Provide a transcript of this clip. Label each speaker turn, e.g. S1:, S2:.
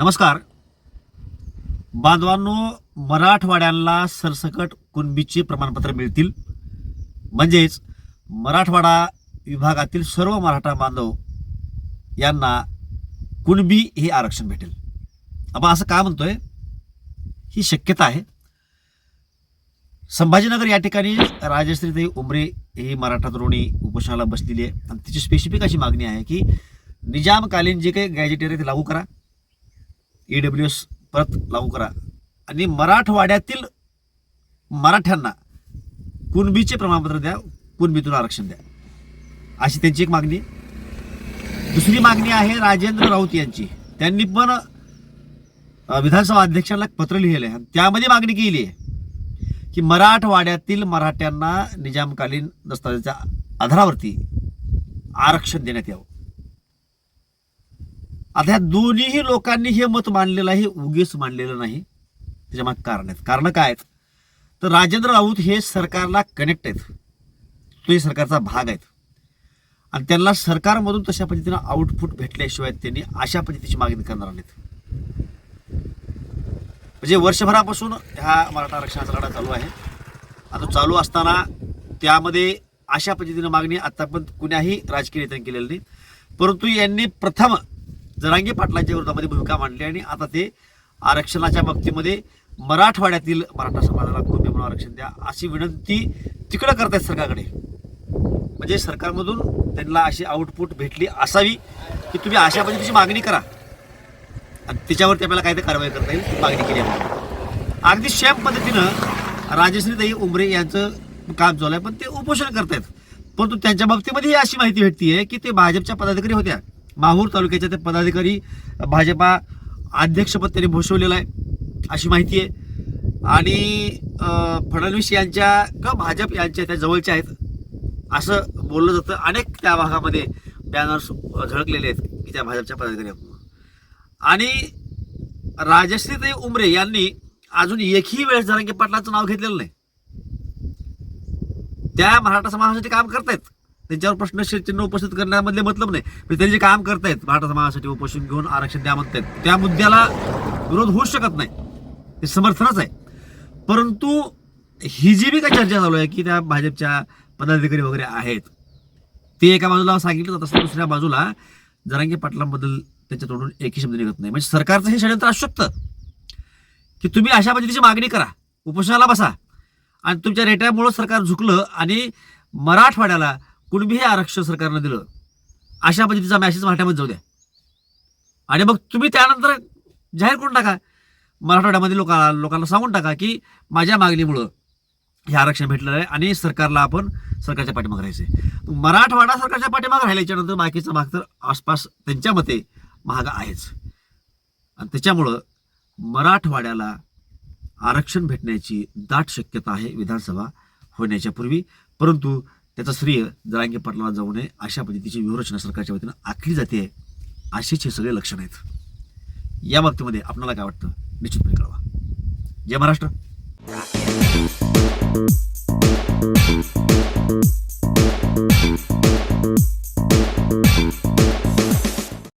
S1: नमस्कार. बांधवांनो मराठवाड्यांना सरसकट कुणबीचे प्रमाणपत्र मिळतील. म्हणजेच मराठवाडा विभागातील सर्व मराठा बांधव यांना कुणबी हे आरक्षण भेटेल. आपण असं का म्हणतोय? ही शक्यता आहे. संभाजीनगर या ठिकाणी राजश्रीताई उमरे ही मराठा तरुणी उपोषणाला बसलेली आहे. आणि तिची स्पेसिफिक अशी मागणी आहे की निजामकालीन जे काही गॅजेटेर आहे ते लागू करा. ई डब्ल्यू एस परत लागू करा. आणि मराठवाड्यातील मराठ्यांना कुणबीचे प्रमाणपत्र द्या कुणबीतून आरक्षण द्या. अशी त्यांची एक मागणी. दुसरी मागणी आहे राजेंद्र राऊत यांची. त्यांनी पण विधानसभा अध्यक्षांना एक पत्र लिहिलं आहे. आणि त्यामध्ये मागणी केली आहे की मराठवाड्यातील मराठ्यांना निजामकालीन दस्तावेजाच्या आधारावरती आरक्षण देण्यात यावं. आता ह्या दोन्हीही लोकांनी हे मत मांडलेलं आहे उगीच मांडलेलं नाही. त्याच्यामागे कारण आहेत. कारण काय आहेत? तर राजेंद्र राऊत हे सरकारला कनेक्ट आहेत. तोही सरकारचा भाग आहेत. आणि त्यांना सरकारमधून तशा पद्धतीनं आउटपुट भेटल्याशिवाय त्यांनी अशा पद्धतीची मागणी करणार नाहीत. म्हणजे वर्षभरापासून ह्या मराठा आरक्षणाचा लढा चालू आहे. आता चालू असताना त्यामध्ये अशा पद्धतीनं मागणी आतापर्यंत कुण्याही राजकीय नेत्यांनी केलेली नाही. परंतु यांनी प्रथम जरांगी पाटलांच्या विरोधामध्ये भूमिका मांडली आणि आता ते आरक्षणाच्या बाबतीमध्ये मराठवाड्यातील मराठा समाजाला कुणबी म्हणून आरक्षण द्या अशी विनंती तिकडं करतायत सरकारकडे. म्हणजे सरकारमधून त्यांना अशी आउटपुट भेटली असावी की तुम्ही अशा पद्धतीची मागणी करा. आणि त्याच्यावरती आपल्याला काहीतरी कारवाई करता येईल ती मागणी केली आहे अगदी शेम पद्धतीनं राजश्रीताई उमरे यांचं काम चालू आहे पण ते उपोषण करतायत. परंतु त्यांच्या बाबतीमध्ये ही अशी माहिती भेटतीये की ते भाजपच्या पदाधिकारी होत्या. माहूर तालुक्याच्या ते पदाधिकारी भाजपा अध्यक्षपद त्यांनी भूषवलेलं आहे अशी माहिती आहे. आणि फडणवीस यांच्या का भाजप यांच्या त्या जवळच्या आहेत असं बोललं जातं. अनेक त्या भागामध्ये बॅनर्स झळकलेले आहेत की त्या भाजपच्या पदाधिकारी आणि राजश्री आणि राजश्रीताई उमरे यांनी अजून एकही वेळेस जरांगे पाटलाचं नाव घेतलेलं नाही. त्या मराठा समाजासाठी काम करतायत. त्यांच्यावर प्रश्न चिन्ह उपस्थित करण्यामधले मतलब नाही. म्हणजे त्यांनी जे काम करतायत मराठा समाजासाठी उपोषण घेऊन आरक्षण द्या म्हणतायत त्या मुद्द्याला विरोध होऊ शकत नाही. ते समर्थनच आहे. परंतु ही जी बी काय चर्चा चालू आहे की त्या भाजपच्या पदाधिकारी वगैरे आहेत ते एका बाजूला सांगितलं जात असतं दुसऱ्या बाजूला जरांगी पाटलांबद्दल त्याच्या तोडून एकही शब्द निघत नाही. म्हणजे सरकारचं हे षडयंत्र असू शकतं की तुम्ही अशा पद्धतीची मागणी करा उपोषणाला बसा आणि तुमच्या रेट्यामुळं सरकार झुकलं आणि मराठवाड्याला कुणबी हे आरक्षण सरकारनं दिलं अशा पद्धतीचा मॅसेज मराठ्यामध्ये जाऊ द्या. आणि मग तुम्ही त्यानंतर जाहीर करून टाका. मराठवाड्यामध्ये लोका लोकांना सांगून टाका की माझ्या मागणीमुळं हे आरक्षण भेटलेलं आहे आणि सरकारला आपण सरकारच्या पाठीमागे राहायचे मराठवाडा सरकारच्या पाठीमागे राहिल्याच्यानंतर बाकीचा भाग तर आसपास त्यांच्या मते महाग आहेच. आणि त्याच्यामुळं मराठवाड्याला आरक्षण भेटण्याची दाट शक्यता आहे विधानसभा होण्याच्या पूर्वी. परंतु त्याचं श्रेय जरांगे पाटलाला जाऊ नये अशा पद्धतीची व्यूहरचना सरकारच्या वतीनं आखली जाते असेच हे सगळे लक्षण आहेत. या बाबतीमध्ये आपणाला काय वाटतं? निश्चितपणे कळवा. जय महाराष्ट्र.